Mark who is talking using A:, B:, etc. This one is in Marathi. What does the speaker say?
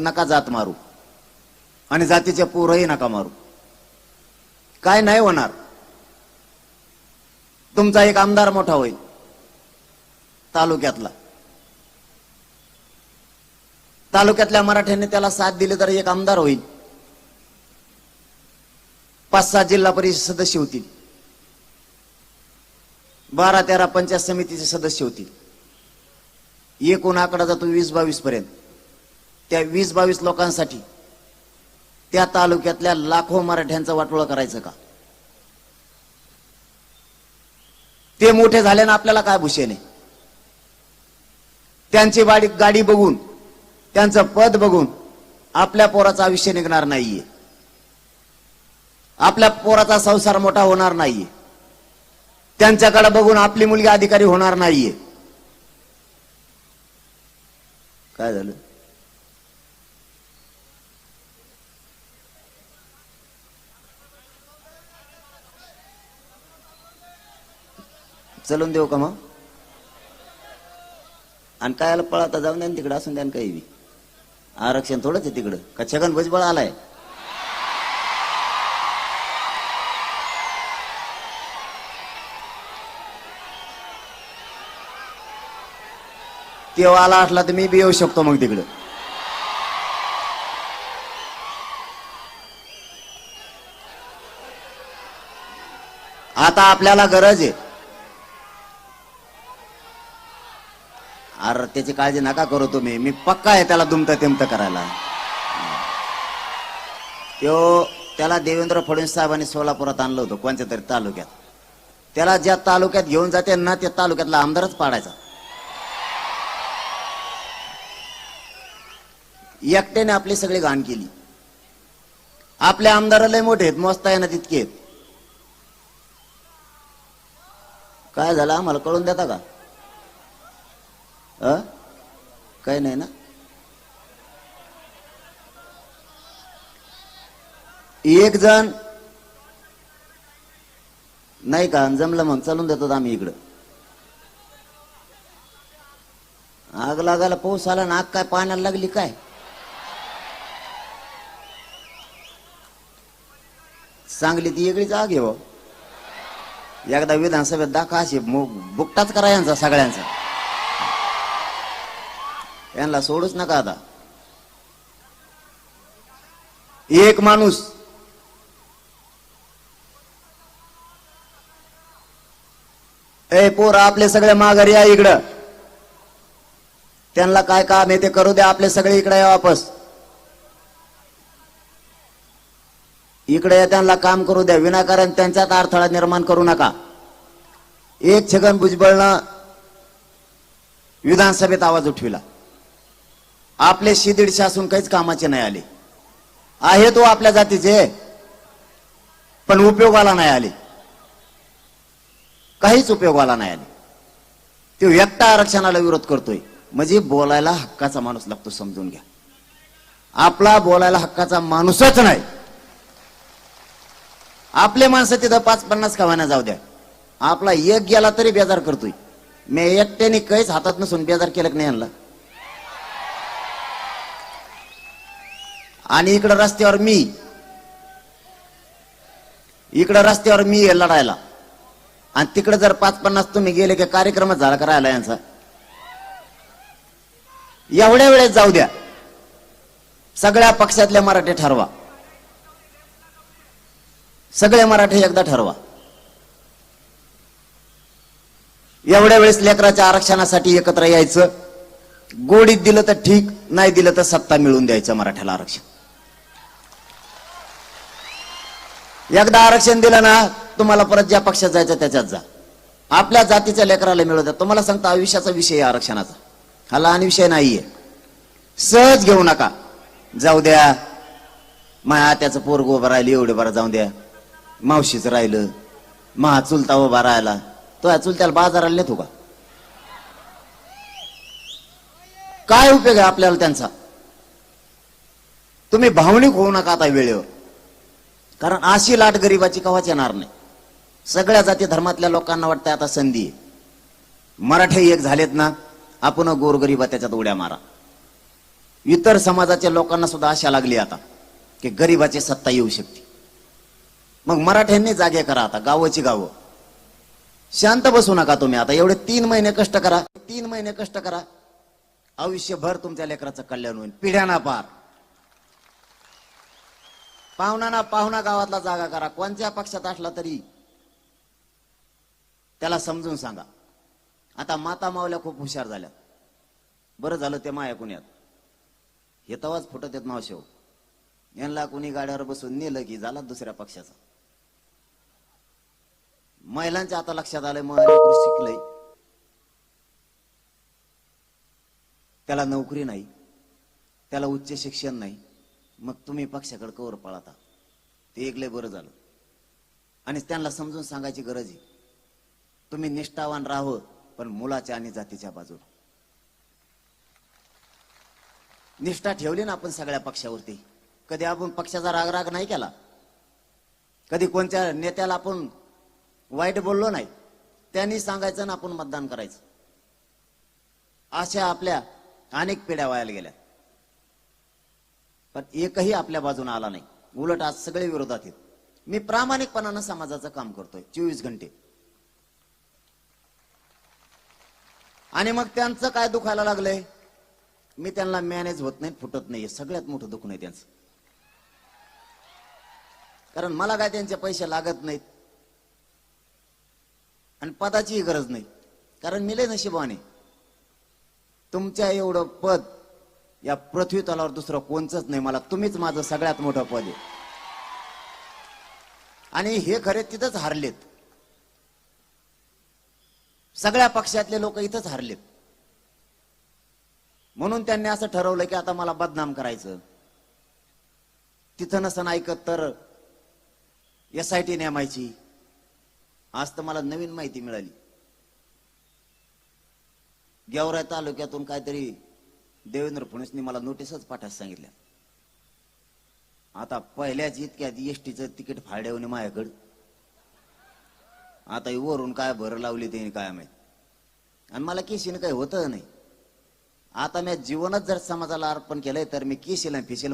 A: नका जात मारू. आणि जातीचे पोरही नका मारू. काय नाही होणार. तुमचा एक आमदार मोठा होईल. तालुक्यातला. तालुक्यातल्या मराठ्यांनी त्याला साथ दिली तर एक आमदार होईल. पाच सहा जिल्हा परिषद सदस्य होतील. बारा तेरा पंचायत समितीचे सदस्य होतील. एकूण आकडा जातो वीस बावीस पर्यंत. त्या वीस बावीस लोकांसाठी त्या तालुक्यातल्या लाखो मराठ्यांचं वाटोळं करायचं का? ते मोठे झाल्यानं आपल्याला काय भूषेने त्यांची गाडी गाडी बघून त्यांचं पद बघून आपल्या पोराचं आयुष्य निघणार नाहीये. आपल्या पोराचा संसार मोठा होणार नाहीये. त्यांच्याकडे बघून आपली मुलगी अधिकारी होणार नाहीये. काय झालं? चलून देऊ का मग? आणि काय आलं पळाता जाऊन द्या तिकडं असून द्या काही बी. आरक्षण थोडंच आहे तिकडं. का छगन भुजबळ आलाय? तेव्हा आला असला तर मी बी येऊ शकतो मग तिकडं. आता आपल्याला गरज आहे. अरे त्याची काळजी नका करू तुम्ही. मी पक्का आहे त्याला दुमत तेमत करायला. त्यो त्याला देवेंद्र फडणवीस साहेबांनी सोलापुरात आणलं होतं कोणत्या तरी तालुक्यात. त्याला ज्या तालुक्यात घेऊन जाते ना त्या तालुक्यातला आमदारच पाडायचा. एकट्याने आपली सगळी घाण केली. आपले आमदार लय मोठे आहेत मोजता येणार तितके आहेत. काय झालं आम्हाला कळून देता का? अ? काही नाही ना? एक जण नाही का जमलं मग चालून देतात आम्ही इकडं. आग लागायला पाऊस आला ना आग काय पाण्याला लागली काय? सांगली ती वेगळीच आग आहे हो. एकदा विधानसभेत दाखवा अशी बुकटाच करा यांचा सगळ्यांचा. यांना सोडूच नका आता. एक माणूस ए पोर आपले सगळे माघारी या इकडं. त्यांना काय काम आहे ते करू द्या आपले सगळे इकडे या वापस. इकडे या त्यांना काम करू द्या. विनाकारण त्यांच्यात अडथळा निर्माण करू नका. एक छगन भुजबळनं विधानसभेत आवाज उठविला. आपले शिदीडशे असून काहीच कामाचे नाही आले. आहे तो आपल्या जातीचे पण उपयोगाला नाही आले. काहीच उपयोगाला नाही आले. तो एकटा आरक्षणाला विरोध करतोय. म्हणजे बोलायला हक्काचा माणूस लागतो समजून घ्या. आपला बोलायला हक्काचा माणूसच नाही. आपले माणसं तिथं पाच पन्नास खावाना जाऊ द्या. आपला एक गेला तरी बेजार करतोय. मी एकट्याने काहीच हातात नसून बेजार केलं की नाही आणला? आणि इकडं रस्त्यावर मी. इकडं रस्त्यावर मी लढायला. आणि तिकडे जर पाच पन्नास तुम्ही गेले की कार्यक्रमच झाला करायला यांचा? एवढ्या वेळेस जाऊ द्या. सगळ्या पक्षातले मराठे ठरवा. सगळे मराठे एकदा ठरवा. एवढ्या वेळेस लेकराच्या आरक्षणासाठी एकत्र यायचं. गोडीत दिलं तर ठीक नाही दिलं तर सत्ता मिळवून द्यायचं मराठ्याला आरक्षण. एकदा आरक्षण दिलं ना तुम्हाला परत ज्या पक्षात जायचं त्याच्यात जा. आपल्या जातीच्या लेकराला मिळवत तुम्हाला सांगतो आयुष्याचा विषय आरक्षणाचा. हा लहान विषय नाहीये. सहज घेऊ नका. जाऊ द्या. माया त्याचं पोरग उभं राहिलं एवढे बरं जाऊ द्या. मावशीच राहिलं. महा चुलता उभा राहिला. तो या चुलत्याला बाजाराला नेतो का? काय उपयोग आहे आपल्याला त्यांचा? तुम्ही भावनिक होऊ नका आता वेळेवर. कारण अशी लाट गरिबाची कवाच येणार नाही. सगळ्या जाती धर्मातल्या लोकांना वाटतं आता संधी आहे. मराठे एक झालेत ना आपण गोरगरिबा त्याच्यात उड्या मारा. इतर समाजाच्या लोकांना सुद्धा आशा लागली आता की गरिबाची सत्ता येऊ शकते. मग मराठ्यांनी जागे करा आता गावाची गावं. शांत बसू नका तुम्ही आता एवढे तीन महिने कष्ट करा तीन महिने कष्ट करा. आयुष्यभर तुमच्या लेकराचं कल्याण होईल. पिढ्याना पार. पाहुणा पाहुणा गावातला जागा करा. कोणत्या पक्षात असला तरी त्याला समजून सांगा. आता माता मावल्या खूप हुशार झाल्या. बरं झालं ते माया कुण्यात. हे तवाच फुटत येत नाव शेव हो. यांना कुणी गाड्यावर बसून नेलं की झाला दुसऱ्या पक्षाचा. महिलांच्या आता लक्षात आलंय मग शिकलंय. त्याला नोकरी नाही. त्याला उच्च शिक्षण नाही. मग तुम्ही पक्षाकडे कवर पळाता. ते एक लय बरं झालं. आणि त्यांना समजून सांगायची गरज आहे. तुम्ही निष्ठावान राहो पण मुलाच्या आणि जातीच्या बाजूला निष्ठा ठेवली ना आपण सगळ्या पक्षावरती. कधी आपण पक्षाचा रागराग नाही केला. कधी कोणत्या नेत्याला आपण वाईट बोललो नाही. त्यांनी सांगायचं ना आपण मतदान करायचं. अशा आपल्या अनेक पिढ्या व्हायला गेल्या पण एकही आपल्या बाजूने आला नाही. उलट आज सगळे विरोधात आहेत. मी प्रामाणिकपणानं समाजाचं काम करतोय. चोवीस घंटे. आणि मग त्यांचं काय दुखायला लागलंय? मी त्यांना मॅनेज होत नाही फुटत नाही सगळ्यात मोठं दुखणं नाही त्यांचं. कारण मला काय त्यांचे पैसे लागत नाहीत. आणि पदाचीही गरज नाही. कारण मिले नशिबाने तुमच्या एवढं पद या पृथ्वी तलावर दुसरं कोणचंच नाही. मला तुम्हीच माझं सगळ्यात मोठं पद आहे. आणि हे खरे तिथंच हारलेत. सगळ्या पक्षातले लोक इथंच हारलेत. म्हणून त्यांनी असं ठरवलं की आता मला बदनाम करायचं. तिथं नसन ऐकत तर एस आय टी नेमायची. आज तर मला नवीन माहिती मिळाली. गेवराय तालुक्यातून काहीतरी देवेंद्र फडणवीसनी मला नोटीसच पाठायला सांगितल्या. आता पहिल्याच इतक्या एसटीचं तिकीट फाड्यावणे माझ्याकडं. आता वरून काय भर लावली त्यांनी काय माहीत. आणि मला केशीने काही होतं नाही. आता मी जीवनच जर समाजाला अर्पण केलंय तर मी केशीला फिशील